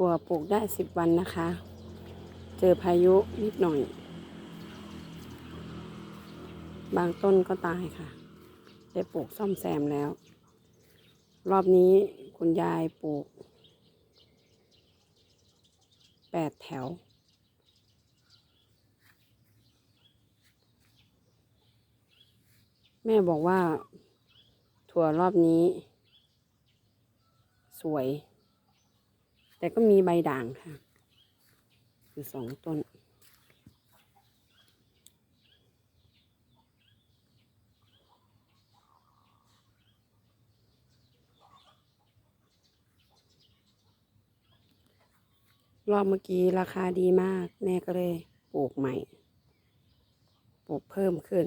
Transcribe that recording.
ถั่วปลูกได้สิบวันนะคะ เจอพายุนิดหน่อย บางต้นก็ตายค่ะ ได้ปลูกซ่อมแซมแล้ว รอบนี้คุณยายปลูกแปดแถวแม่บอกว่า ถั่วรอบนี้ สวย แต่ก็มีใบด่างค่ะอยู่สองต้น รอบเมื่อกี้ราคาดีมาก แม่ก็เลยปลูกใหม่ ปลูกเพิ่มขึ้น